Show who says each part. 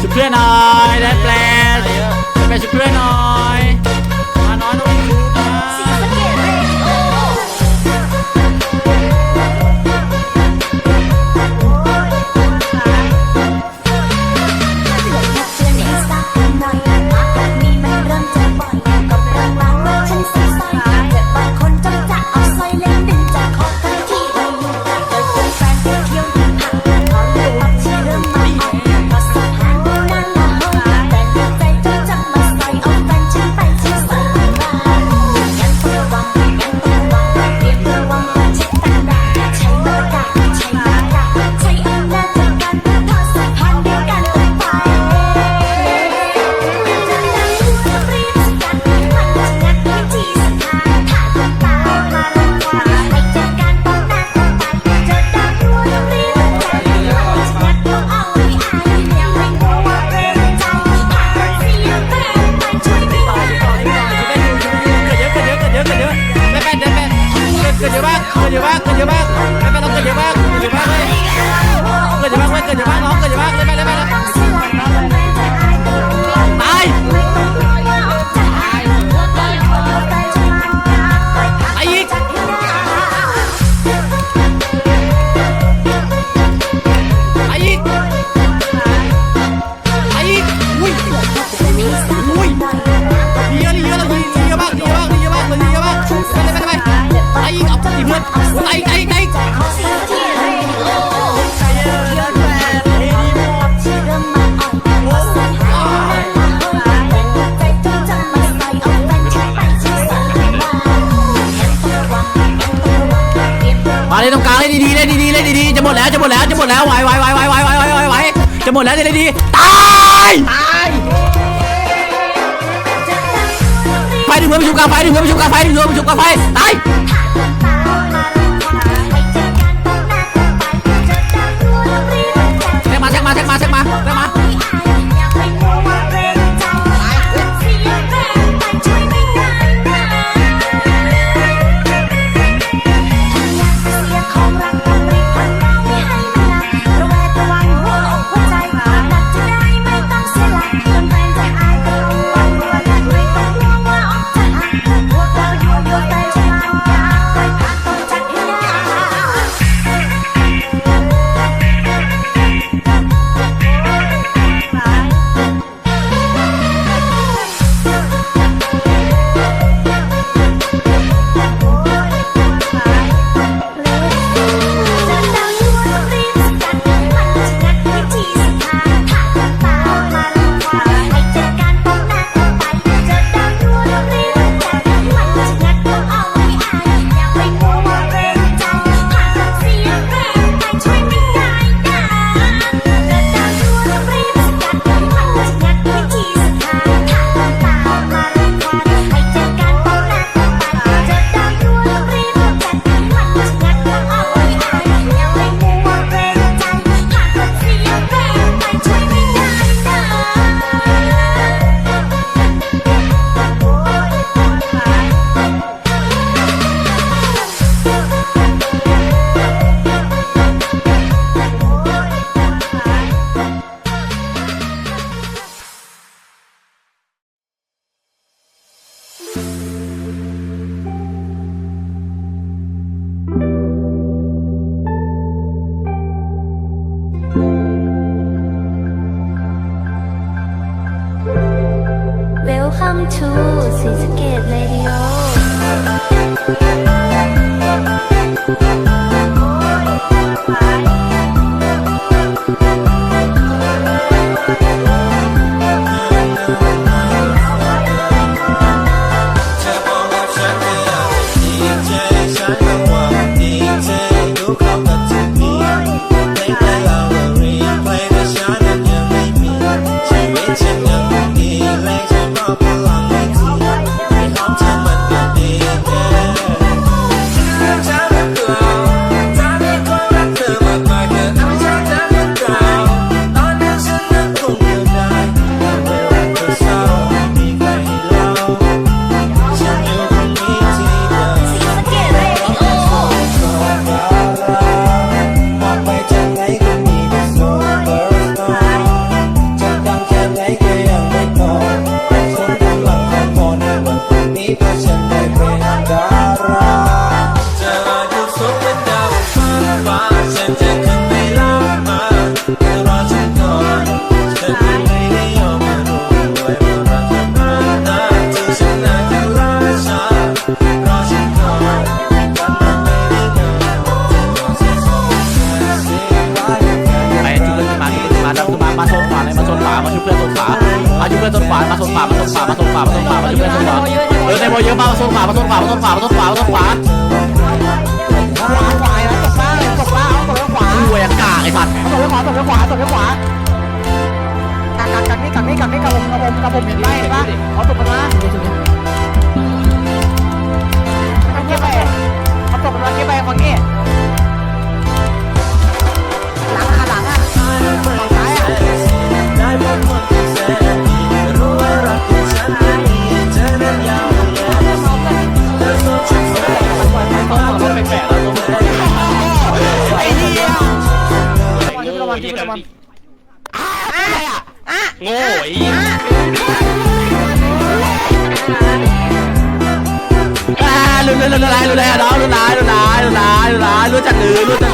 Speaker 1: ชุบเพื่อนหน่อยแดนแปลนแปลชุบเพื่อนหน่อย ม
Speaker 2: ดแล้วจะหมดแล้
Speaker 1: ว
Speaker 2: จะหม
Speaker 1: ด
Speaker 2: แล้
Speaker 1: วไหวไหวไหวไหวไหวไหวไหวไหวจะหมดแล้วจะได้ดีตายไปดึงเพื่อนประชุมกาไฟดึงเพื่อนประชุมกาไฟดึงเพื่อนประชุมกาไฟตาย
Speaker 2: 3초 스위스켓
Speaker 1: 레디오 มา
Speaker 2: อยู่เพื่อนต้นขวามาต้นขวามาต้นขวามา
Speaker 3: ต้น
Speaker 4: ขวามาต้นขวามาอยู่เพื่อนต้นขวาเออในบอลเยอะมากมาต้นขวามาต้นขวามาต้นขวามาต้นขวามาต้นขวา
Speaker 5: ตัว
Speaker 4: ยกาไอ้สัตว์
Speaker 5: ตกไปขวาตัวปขวาตกไขวากักกักกักนี่กักนี่กักนี่กับผมกับผมกับผมเห็นไหม มัน
Speaker 6: ที่มันอ
Speaker 5: อ่
Speaker 7: โง่ไอ้เหี้ย
Speaker 4: รู้รู้รู้รู้รู้รู้น้องรู้รู้รู้รู้รู้รู้รู้จัดหรือรู้จัด